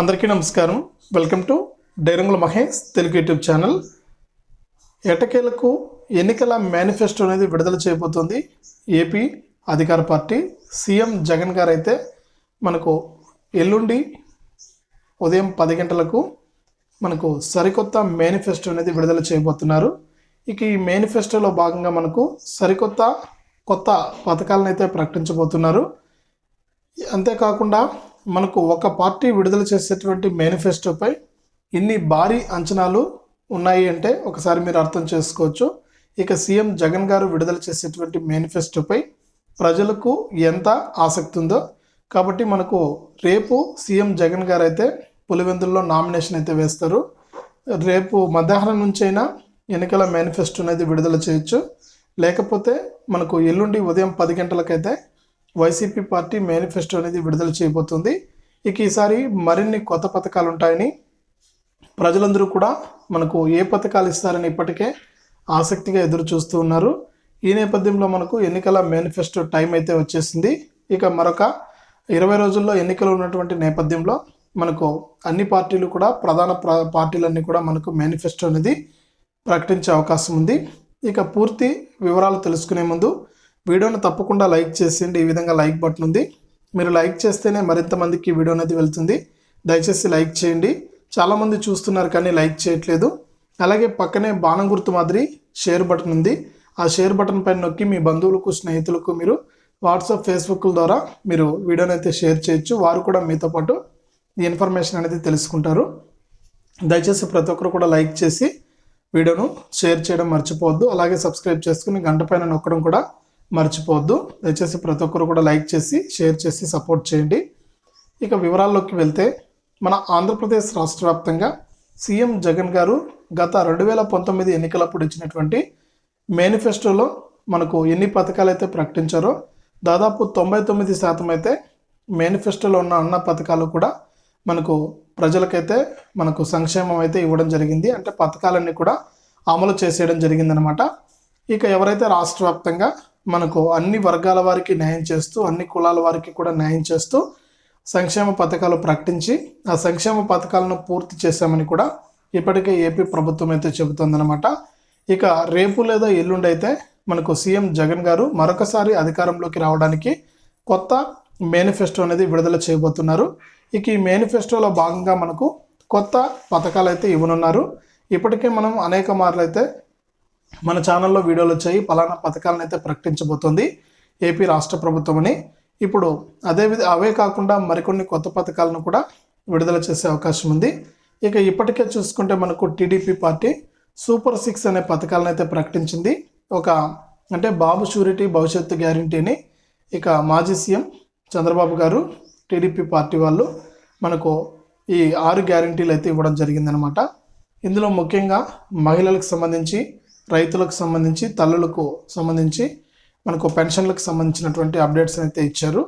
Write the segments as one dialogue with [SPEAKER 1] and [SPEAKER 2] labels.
[SPEAKER 1] అందరికీ నమస్కారం. Welcome to Dairangula Mahesh Telugu YouTube channel. ఎటకేలకు ఎన్నికల మేనిఫెస్టో అనేది విడుదల చేయబోతుంది. ఏపీ అధికార పార్టీ సీఎం జగన్ గారు అయితే మనకు ఎల్లుండి ఉదయం పది గంటలకు మనకు సరికొత్త మేనిఫెస్టో అనేది విడుదల చేయబోతున్నారు. ఇక ఈ మేనిఫెస్టోలో భాగంగా మనకు సరికొత్త కొత్త పథకాలను అయితే ప్రకటించబోతున్నారు. అంతేకాకుండా మనకు ఒక పార్టీ విడుదల చేసేటువంటి మేనిఫెస్టోపై ఇన్ని భారీ అంచనాలు ఉన్నాయి అంటే ఒకసారి మీరు అర్థం చేసుకోవచ్చు. ఇక సీఎం జగన్ గారు విడుదల చేసేటువంటి మేనిఫెస్టోపై ప్రజలకు ఎంత ఆసక్తి ఉందో కాబట్టి మనకు రేపు సీఎం జగన్ గారు అయితే పులివెందుల్లో నామినేషన్ అయితే వేస్తారు. రేపు మధ్యాహ్నం నుంచైనా ఎన్నికల మేనిఫెస్టో అనేది విడుదల చేయొచ్చు. లేకపోతే మనకు ఎల్లుండి ఉదయం పది గంటలకైతే వైసీపీ పార్టీ మేనిఫెస్టో అనేది విడుదల చేయబోతుంది. ఇక ఈసారి మరిన్ని కొత్త పథకాలు ఉంటాయని ప్రజలందరూ కూడా మనకు ఏ పథకాలు ఇస్తారని ఇప్పటికే ఆసక్తిగా ఎదురు చూస్తూ ఉన్నారు. ఈ నేపథ్యంలో మనకు ఎన్నికల మేనిఫెస్టో టైం అయితే వచ్చేసింది. ఇక మరొక ఇరవై రోజుల్లో ఎన్నికలు ఉన్నటువంటి నేపథ్యంలో మనకు అన్ని పార్టీలు కూడా ప్రధాన ప్ర- పార్టీలన్నీ కూడా మనకు మేనిఫెస్టో అనేది ప్రకటించే అవకాశం ఉంది. ఇక పూర్తి వివరాలు తెలుసుకునే ముందు వీడియోను తప్పకుండా లైక్ చేసేయండి. ఈ విధంగా లైక్ బటన్ ఉంది. మీరు లైక్ చేస్తేనే మరింత మందికి వీడియో అనేది వెళ్తుంది. దయచేసి లైక్ చేయండి. చాలామంది చూస్తున్నారు కానీ లైక్ చేయట్లేదు. అలాగే పక్కనే బాణం గుర్తు మాదిరి షేర్ బటన్ ఉంది. ఆ షేర్ బటన్ పైన నొక్కి మీ బంధువులకు స్నేహితులకు మీరు వాట్సాప్ ఫేస్బుక్ ద్వారా మీరు వీడియోని అయితే షేర్ చేయొచ్చు. వారు కూడా మీతో పాటు ఈ ఇన్ఫర్మేషన్ అనేది తెలుసుకుంటారు. దయచేసి ప్రతి ఒక్కరు కూడా లైక్ చేసి వీడియోను షేర్ చేయడం మర్చిపోవద్దు. అలాగే సబ్స్క్రైబ్ చేసుకుని గంట పైన నొక్కడం కూడా మర్చిపోవద్దు. దయచేసి ప్రతి ఒక్కరు కూడా లైక్ చేసి షేర్ చేసి సపోర్ట్ చేయండి. ఇక వివరాల్లోకి వెళ్తే మన ఆంధ్రప్రదేశ్ రాష్ట్ర వ్యాప్తంగా సీఎం జగన్ గారు గత రెండు వేల పంతొమ్మిది ఎన్నికలప్పుడు ఇచ్చినటువంటి మేనిఫెస్టోలో మనకు ఎన్ని పథకాలు అయితే ప్రకటించారో దాదాపు తొంభై తొమ్మిది శాతం అయితే మేనిఫెస్టోలో ఉన్న అన్న పథకాలు కూడా మనకు ప్రజలకైతే మనకు సంక్షేమం అయితే ఇవ్వడం జరిగింది. అంటే పథకాలన్నీ కూడా అమలు చేసేయడం జరిగిందనమాట ఇక ఎవరైతే రాష్ట్ర వ్యాప్తంగా మనకు అన్ని వర్గాల వారికి న్యాయం చేస్తూ అన్ని కులాల వారికి కూడా న్యాయం చేస్తూ సంక్షేమ పథకాలు ప్రకటించి ఆ సంక్షేమ పథకాలను పూర్తి చేశామని కూడా ఇప్పటికే ఏపీ ప్రభుత్వం అయితే చెబుతోందనమాట ఇక రేపు లేదా ఎల్లుండి అయితే మనకు సీఎం జగన్ గారు మరొకసారి అధికారంలోకి రావడానికి కొత్త మేనిఫెస్టో అనేది విడుదల చేయబోతున్నారు. ఇక ఈ మేనిఫెస్టోలో భాగంగా మనకు కొత్త పథకాలు అయితే ఇవ్వనున్నారు. ఇప్పటికే మనం అనేక మార్లు అయితే మన ఛానల్లో వీడియోలు వచ్చాయి. పలానా పథకాలను అయితే ప్రకటించబోతోంది ఏపీ రాష్ట్ర ప్రభుత్వం అని. ఇప్పుడు అదేవిధ అవే కాకుండా మరికొన్ని కొత్త పథకాలను కూడా విడుదల చేసే అవకాశం ఉంది. ఇక ఇప్పటికే చూసుకుంటే మనకు టీడీపీ పార్టీ సూపర్ సిక్స్ అనే పథకాలను అయితే ప్రకటించింది. ఒక అంటే బాబు షూరిటీ భవిష్యత్తు గ్యారంటీని ఇక మాజీ సీఎం చంద్రబాబు గారు టీడీపీ పార్టీ వాళ్ళు మనకు ఈ ఆరు గ్యారంటీలు అయితే ఇవ్వడం జరిగిందనమాట. ఇందులో ముఖ్యంగా మహిళలకు సంబంధించి రైతులకు సంబంధించి తల్లులకు సంబంధించి మనకు పెన్షన్లకు సంబంధించినటువంటి అప్డేట్స్ అయితే ఇచ్చారు.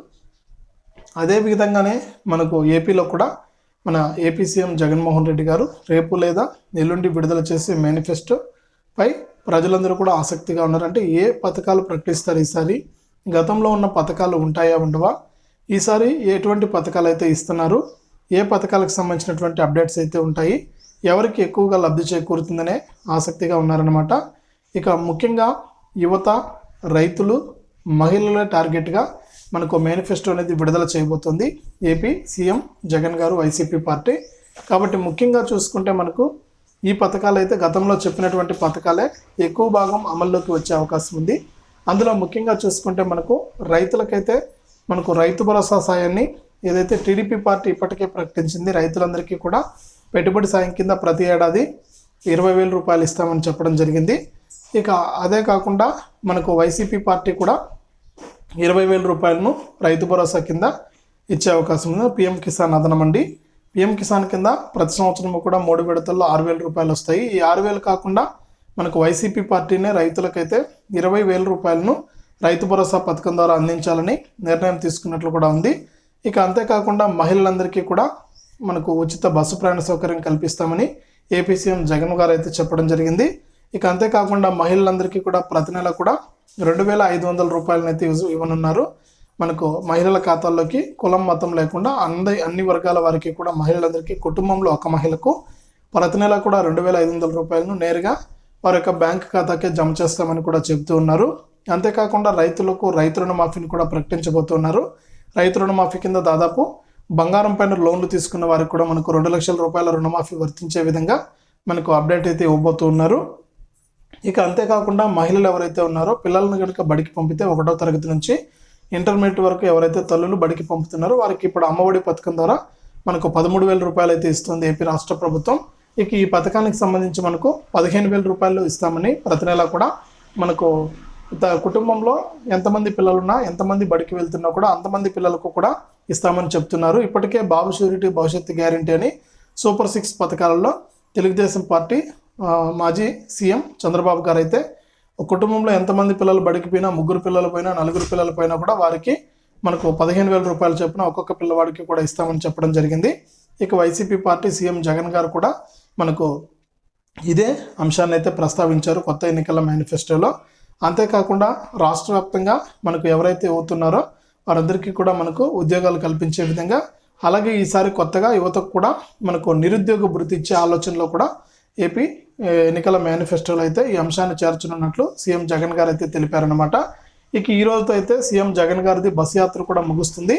[SPEAKER 1] అదే విధంగానే మనకు ఏపీలో కూడా మన ఏపీ సీఎం జగన్మోహన్ రెడ్డి గారు రేపు లేదా ఎల్లుండి విడుదల చేసే మేనిఫెస్టోపై ప్రజలందరూ కూడా ఆసక్తిగా ఉన్నారంటే ఏ పథకాలు ప్రకటిస్తారు ఈసారి? గతంలో ఉన్న పథకాలు ఉంటాయా ఉండవా? ఈసారి ఎటువంటి పథకాలు అయితే ఇస్తున్నారు? ఏ పథకాలకు సంబంధించినటువంటి అప్డేట్స్ అయితే ఉంటాయి? ఎవరికి ఎక్కువగా లబ్ధి చేకూరుతుందనే ఆసక్తిగా ఉన్నారనమాట ఇక ముఖ్యంగా యువత రైతులు మహిళల టార్గెట్గా మనకు మేనిఫెస్టో అనేది విడుదల చేయబోతుంది. ఏపీ సీఎం జగన్ గారు వైసీపీ పార్టీ. కాబట్టి ముఖ్యంగా చూసుకుంటే మనకు ఈ పథకాలు అయితే గతంలో చెప్పినటువంటి పథకాలే ఎక్కువ భాగం అమల్లోకి వచ్చే అవకాశం ఉంది. అందులో ముఖ్యంగా చూసుకుంటే మనకు రైతులకైతే మనకు రైతు భరోసా సాయాన్ని ఏదైతే టీడీపీ పార్టీ ఇప్పటికే ప్రకటించింది రైతులందరికీ కూడా పెట్టుబడి సాయం కింద ప్రతి ఏడాది ఇరవై వేల రూపాయలు ఇస్తామని చెప్పడం జరిగింది. ఇక అదే కాకుండా మనకు వైసీపీ పార్టీ కూడా ఇరవై వేల రూపాయలను రైతు భరోసా కింద ఇచ్చే అవకాశం ఉంది. పిఎం కిసాన్ అదనమండి పిఎం కిసాన్ కింద ప్రతి సంవత్సరం కూడా మూడు విడతల్లో ఆరు వేల రూపాయలు వస్తాయి. ఈ ఆరు వేలు కాకుండా మనకు వైసీపీ పార్టీనే రైతులకైతే ఇరవై వేల రూపాయలను రైతు భరోసా పథకం ద్వారా అందించాలని నిర్ణయం తీసుకున్నట్లు కూడా ఉంది. ఇక అంతేకాకుండా మహిళలందరికీ కూడా మనకు ఉచిత బస్సు ప్రయాణ సౌకర్యం కల్పిస్తామని ఏపీ సీఎం జగన్ గారు అయితే చెప్పడం జరిగింది. ఇక అంతేకాకుండా మహిళలందరికీ కూడా ప్రతి నెల కూడా రెండు వేల ఐదు వందల రూపాయలను అయితే ఇవ్వనున్నారు. మనకు మహిళల ఖాతాల్లోకి కులం మతం లేకుండా అంద అన్ని వర్గాల వారికి కూడా మహిళలందరికీ కుటుంబంలో ఒక మహిళకు ప్రతి నెల కూడా రెండు వేల ఐదు వందల రూపాయలను నేరుగా వారి యొక్క బ్యాంక్ ఖాతాకే జమ చేస్తామని కూడా చెబుతూ ఉన్నారు. అంతేకాకుండా రైతులకు రైతు రుణమాఫీని కూడా ప్రకటించబోతున్నారు. రైతు రుణమాఫీ కింద దాదాపు బంగారం పైన లోన్లు తీసుకున్న వారికి కూడా మనకు రెండు లక్షల రూపాయల రుణమాఫీ వర్తించే విధంగా మనకు అప్డేట్ అయితే ఇవ్వబోతూ ఉన్నారు. ఇక అంతేకాకుండా మహిళలు ఎవరైతే ఉన్నారో పిల్లలను కనుక బడికి పంపితే ఒకటో తరగతి నుంచి ఇంటర్మీడియట్ వరకు ఎవరైతే తల్లులు బడికి పంపుతున్నారో వారికి ఇప్పుడు అమ్మఒడి పథకం ద్వారా మనకు పదమూడు వేల రూపాయలు అయితే ఇస్తుంది ఏపీ రాష్ట్ర ప్రభుత్వం. ఇక ఈ పథకానికి సంబంధించి మనకు పదిహేను వేల రూపాయలు ఇస్తామని ప్రతి నెల కూడా మనకు కుటుంబంలో ఎంతమంది పిల్లలున్నా ఎంతమంది బడికి వెళ్తున్నా కూడా అంతమంది పిల్లలకు కూడా ఇస్తామని చెప్తున్నారు. ఇప్పటికే బాబు షూరిటీ భవిష్యత్తు గ్యారంటీ అని సూపర్ సిక్స్ పథకాలలో తెలుగుదేశం పార్టీ మాజీ సీఎం చంద్రబాబు గారు అయితే కుటుంబంలో ఎంతమంది పిల్లలు బడికి పోయినా ముగ్గురు పిల్లలు పోయినా నలుగురు పిల్లలు పోయినా కూడా వారికి మనకు పదిహేను వేల రూపాయలు చొప్పున ఒక్కొక్క పిల్లవాడికి కూడా ఇస్తామని చెప్పడం జరిగింది. ఇక వైసీపీ పార్టీ సీఎం జగన్ గారు కూడా మనకు ఇదే అంశాన్ని అయితే ప్రస్తావించారు కొత్త ఎన్నికల మేనిఫెస్టోలో. అంతేకాకుండా రాష్ట్ర వ్యాప్తంగా మనకు ఎవరైతే అవుతున్నారో వారందరికీ కూడా మనకు ఉద్యోగాలు కల్పించే విధంగా అలాగే ఈసారి కొత్తగా యువతకు కూడా మనకు నిరుద్యోగ భృతి ఇచ్చే ఆలోచనలో కూడా ఏపీ ఎన్నికల మేనిఫెస్టోలో అయితే ఈ అంశాన్ని చేర్చనున్నట్లు సీఎం జగన్ గారు అయితే తెలిపారనమాట ఇక ఈ రోజుతో అయితే సీఎం జగన్ గారిది బస్ యాత్ర కూడా ముగుస్తుంది.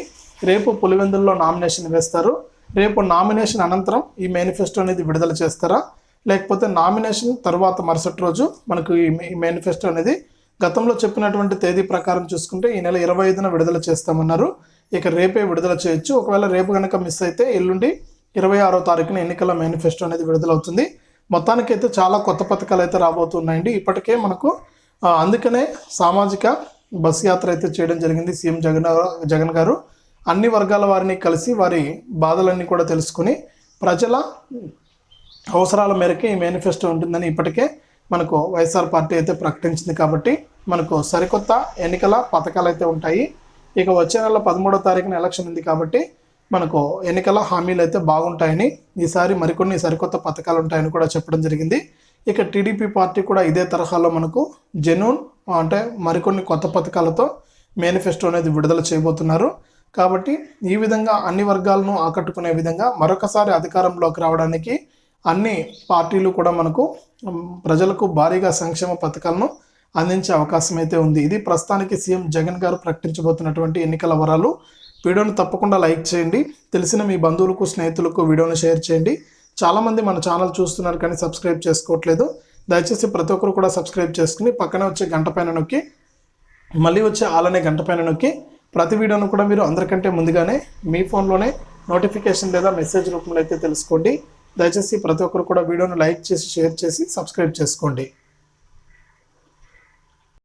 [SPEAKER 1] రేపు పులివెందుల్లో నామినేషన్ వేస్తారు. రేపు నామినేషన్ అనంతరం ఈ మేనిఫెస్టో అనేది విడుదల చేస్తారా? లేకపోతే నామినేషన్ తర్వాత మరుసటి రోజు మనకు ఈ మేనిఫెస్టో అనేది గతంలో చెప్పినటువంటి తేదీ ప్రకారం చూసుకుంటే ఈ నెల ఇరవై ఐదున విడుదల చేస్తామన్నారు. ఇక రేపే విడుదల చేయొచ్చు. ఒకవేళ రేపు కనుక మిస్ అయితే ఎల్లుండి ఇరవై ఆరో తారీఖున ఎన్నికల మేనిఫెస్టో అనేది విడుదలవుతుంది మొత్తానికైతే చాలా కొత్త పథకాలు అయితే రాబోతున్నాయండి. ఇప్పటికే మనకు అందుకనే సామాజిక బస్ యాత్ర అయితే చేయడం జరిగింది సీఎం జగన్ జగన్ గారు. అన్ని వర్గాల వారిని కలిసి వారి బాధలన్నీ కూడా తెలుసుకుని ప్రజల అవసరాల మేరకే ఈ మేనిఫెస్టో ఉంటుందని ఇప్పటికే మనకు వైఎస్ఆర్ పార్టీ అయితే ప్రకటించింది కాబట్టి మనకు సరికొత్త ఎన్నికల పథకాలు అయితే ఉంటాయి. ఇక వచ్చే నెల పదమూడో తారీఖున ఎలక్షన్ ఉంది కాబట్టి మనకు ఎన్నికల హామీలు అయితే బాగుంటాయని ఈసారి మరికొన్ని సరికొత్త పథకాలు ఉంటాయని కూడా చెప్పడం జరిగింది. ఇక టీడీపీ పార్టీ కూడా ఇదే తరహాలో మనకు జనూన్ అంటే మరికొన్ని కొత్త పథకాలతో మేనిఫెస్టో అనేది విడుదల చేయబోతున్నారు. కాబట్టి ఈ విధంగా అన్ని వర్గాలను ఆకట్టుకునే విధంగా మరొకసారి అధికారంలోకి రావడానికి అన్ని పార్టీలు కూడా మనకు ప్రజలకు భారీగా సంక్షేమ పథకాలను అందించే అవకాశం అయితే ఉంది. ఇది ప్రస్తుతానికి సీఎం జగన్ గారు ప్రకటించబోతున్నటువంటి ఎన్నికల వరాలు. వీడియోను తప్పకుండా లైక్ చేయండి. తెలిసిన మీ బంధువులకు స్నేహితులకు వీడియోని షేర్ చేయండి. చాలామంది మన ఛానల్ చూస్తున్నారు కానీ సబ్స్క్రైబ్ చేసుకోవట్లేదు. దయచేసి ప్రతి ఒక్కరు కూడా సబ్స్క్రైబ్ చేసుకుని పక్కనే వచ్చే గంట పైన నొక్కి మళ్ళీ వచ్చే ఆలనే గంట పైన నొక్కి ప్రతి వీడియోను కూడా మీరు అందరికంటే ముందుగానే మీ ఫోన్లోనే నోటిఫికేషన్ లేదా మెసేజ్ రూపంలో అయితే తెలుసుకోండి. దయచేసి ప్రతి ఒక్కరు కూడా వీడియోను లైక్ చేసి షేర్ చేసి సబ్స్క్రైబ్ చేసుకోండి.